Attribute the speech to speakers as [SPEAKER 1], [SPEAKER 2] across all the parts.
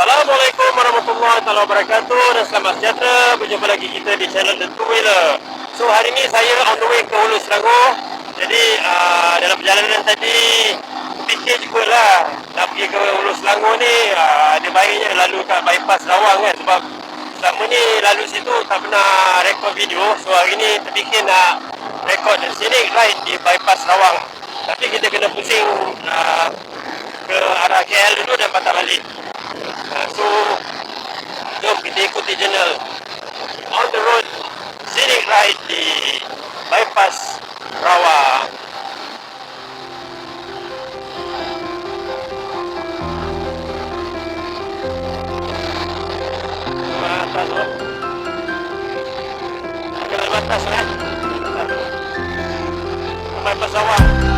[SPEAKER 1] Assalamualaikum warahmatullahi wabarakatuh dan selamat sejahtera berjumpa lagi kita di channel The Two Wheeler. So hari ni saya on the way ke Hulu Selangor. Jadi uh, dalam perjalanan tadi fikir jugalah nak pergi ke Hulu Selangor ni uh, ada baiknya lalu kat bypass Rawang kan sebab selama ni lalu situ tak pernah rekod video. So hari ni terfikir nak rekod scenic ride di bypass Rawang. Tapi kita kena pusing uh, ke arah KL dulu dan patah balik. Uh, so jom kita ikuti channel on the road scenic ride di bypass Rawang. Batas tu.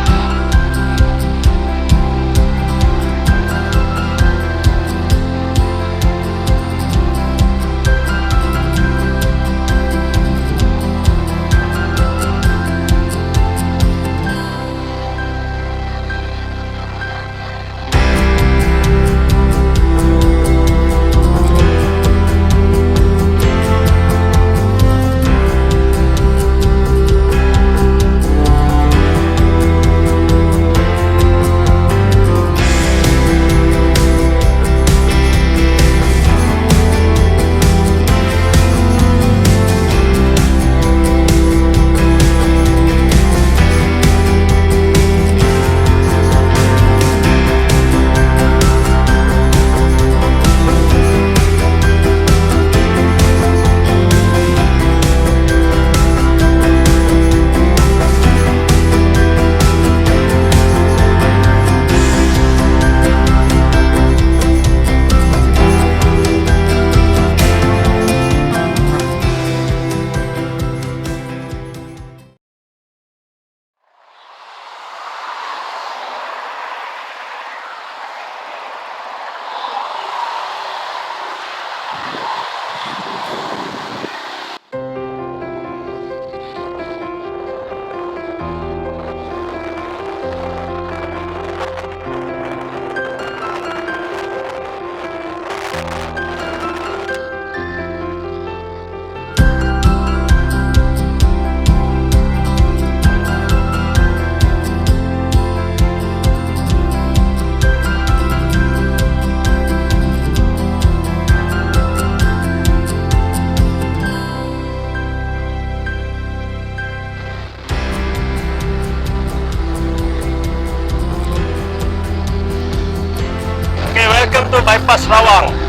[SPEAKER 1] To Bypass Rawang.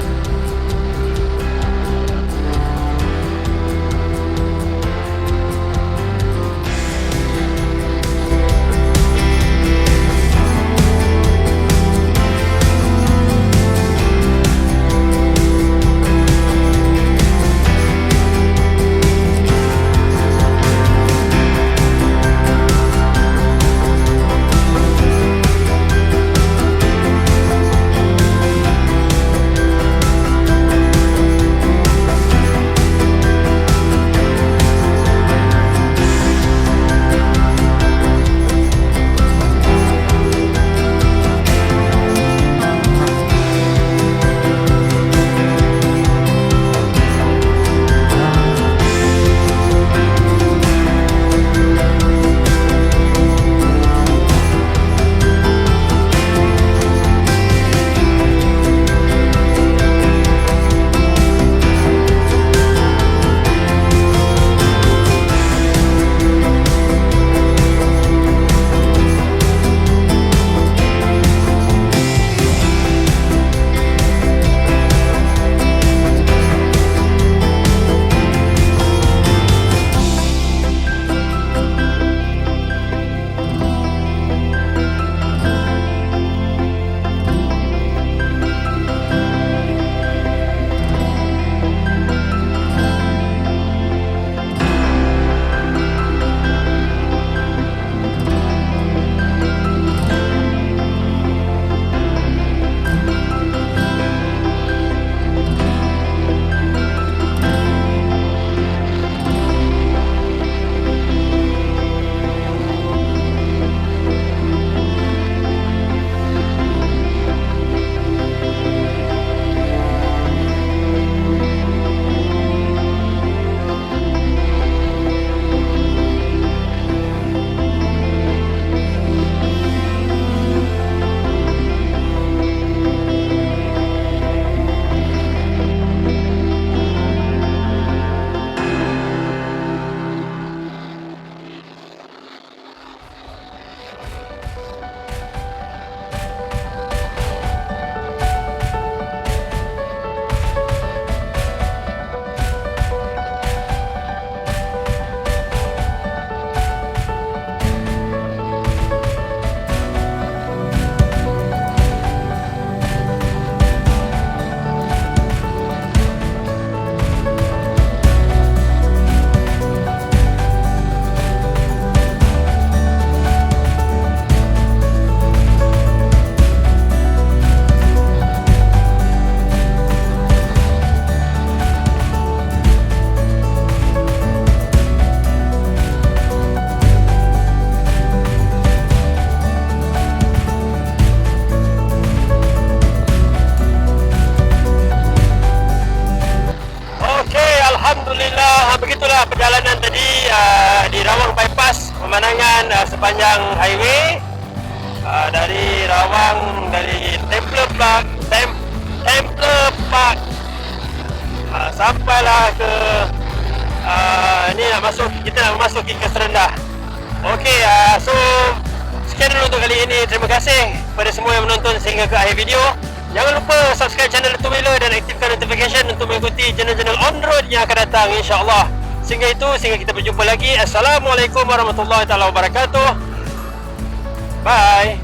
[SPEAKER 1] Rawang bypass pemandangan uh, sepanjang highway uh, dari Rawang dari Templar Park Tem, Templar Park uh, sampailah ke uh, ni nak masuk kita nak masuk ke Serendah. Okey, uh, so sekian dulu untuk kali ini. Terima kasih kepada semua yang menonton sehingga ke akhir video. Jangan lupa subscribe channel Letu Milo dan aktifkan notification untuk mengikuti channel-channel on road yang akan datang insya-Allah. Sehingga itu, sehingga kita berjumpa lagi. Assalamualaikum warahmatullahi taala wabarakatuh. Bye.